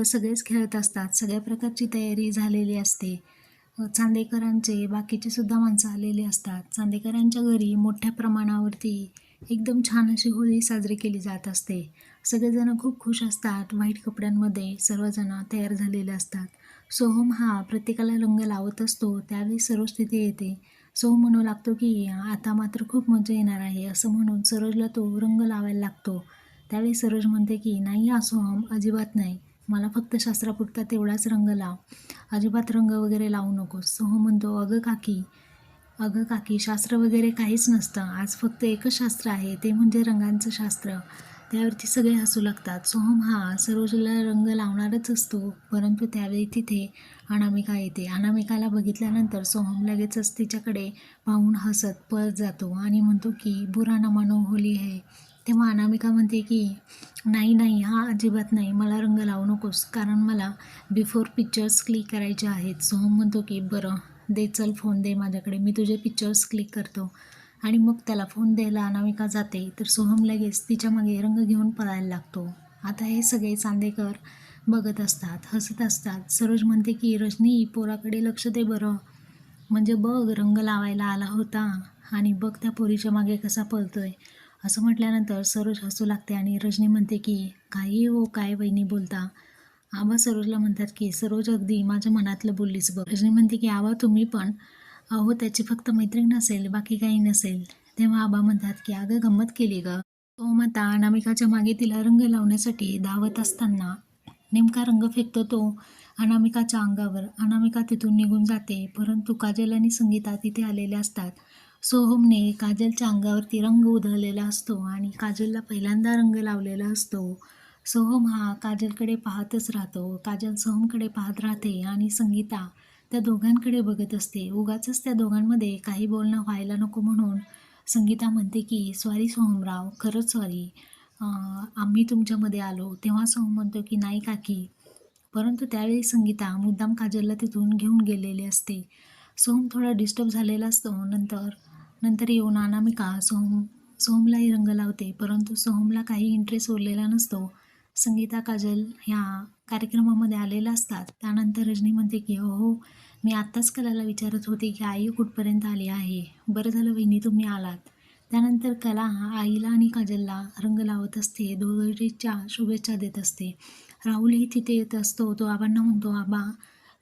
रंग सगळेच खेळत असतात. सगळ्या प्रकारची तयारी झालेली असते. चांदेकरांचे बाकीचे सुद्धा माणसं आलेली असतात. चांदेकरांच्या घरी मोठ्या प्रमाणावरती एकदम छान अशी होळी साजरी केली जात असते. सगळेजण खूप खुश असतात. व्हाईट कपड्यांमध्ये सर्वजण तयार झालेले असतात. सोहम हा प्रत्येकाला रंग लावत असतो. त्यावेळी सरोज तिथे येते. सोहम म्हणू लागतो की आता मात्र खूप मजा येणार आहे असं म्हणून सरोजला तो रंग लावायला लागतो. त्यावेळी सरोज म्हणते की नाही हा सोहम अजिबात नाही. मला फक्त शास्त्रापुरता तेवढाच रंग लाव. अजिबात रंग वगैरे लावू नकोस. सोहम म्हणतो अगं काकी अगं काकी शास्त्र वगैरे काहीच नसतं. आज फक्त एकच शास्त्र आहे. ते म्हणजे रंगांचं शास्त्र. त्यावरती सगळे हसू लागतात. सोहम हा सरोजला रंग लावणारच असतो परंतु त्यावेळी तिथे अनामिका येते. अनामिकाला बघितल्यानंतर सोहम लगेचच तिच्याकडे पाहून हसत पळत जातो आणि म्हणतो की बुरा ना मानो होली है. तेव्हा अनामिका म्हणते की नाही नाही हा अजिबात नाही मला रंग लावू नकोस कारण मला बिफोर पिक्चर्स क्लिक करायचे आहेत. सोहम म्हणतो की बरं दे चल फोन दे माझ्याकडे मी तुझे पिक्चर्स क्लिक करतो. आणि मग त्याला फोन द्यायला अनामिका जाते तर सोहम लगेच तिच्यामागे रंग घेऊन पळायला लागतो. आता हे सगळे चांदेकर बघत असतात हसत असतात. सरोज म्हणते की रजनी पोराकडे लक्ष दे बरं. म्हणजे बघ रंग लावायला आला होता आणि बघ त्या पोरीच्या मागे कसा पळतोय. असं म्हटल्यानंतर सरोज हसू लागते आणि रजनी म्हणते की काही हो काय वहिनी बोलता? आबा सरोजला म्हणतात की सरोज अगदी माझ्या मनातलं बोललीस बघ. रजनी म्हणते की आबा तुम्ही पण अहो त्याची फक्त मैत्रीण नसेल बाकी काही नसेल. तेव्हा आबा म्हणतात की अगं गंमत केली ग. तो माता अनामिकाच्या मागे तिला रंग लावण्यासाठी धावत असताना नेमका रंग फेकतो तो अनामिकाच्या अंगावर. अनामिका तिथून निघून जाते परंतु काजल आणि संगीता तिथे आलेल्या असतात. सोहमने काजलच्या अंगावरती रंग उधळलेला असतो आणि काजलला पहिल्यांदा रंग लावलेला असतो. सोहम हा काजलकडे पाहतच राहतो. काजल सोहमकडे पाहत राहते आणि संगीता त्या दोघांकडे बघत असते. उगाचच त्या दोघांमध्ये काही बोलणं व्हायला नको म्हणून संगीता म्हणते की सॉरी सोहमराव खरंच सॉरी आम्ही तुमच्यामध्ये आलो. तेव्हा सोहम म्हणतो की नाही काकी. परंतु त्यावेळी संगीता मुद्दाम काजलला तिथून घेऊन गेलेली असते. सोहम थोडा डिस्टर्ब झालेला असतो. नंतर नंतर येऊन अनामिका सोहम सोहमलाही रंग लावते परंतु सोहमला काही इंटरेस्ट उरलेला नसतो. संगीता काजल ह्या कार्यक्रमामध्ये आलेल्या असतात. त्यानंतर रजनी म्हणते की हो हो मी आत्ताच कलाला विचारत होते की आई कुठपर्यंत आली आहे? बरं झालं वहिनी तुम्ही आलात. त्यानंतर कला आईला आणि काजलला रंग लावत असते दोघीच्या शुभेच्छा देत असते. राहुलही तिथे येत असतो. तो आबांना म्हणतो आबा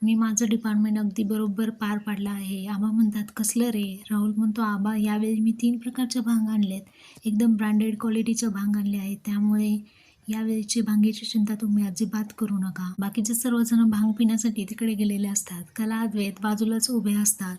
मी माझं डिपार्टमेंट अगदी बरोबर पार पाडलं आहे. आबा म्हणतात कसलं रे? राहुल म्हणतो आबा यावेळी मी तीन प्रकारचे भांग आणलेत. एकदम ब्रँडेड क्वालिटीचे भांग आणले आहेत. त्यामुळे यावेळीची भांगेची चिंता तुम्ही अजिबात करू नका. बाकीचे सर्वजण भांग पिण्यासाठी तिकडे गेलेले असतात. कला अद्वैत बाजूलाच उभे असतात.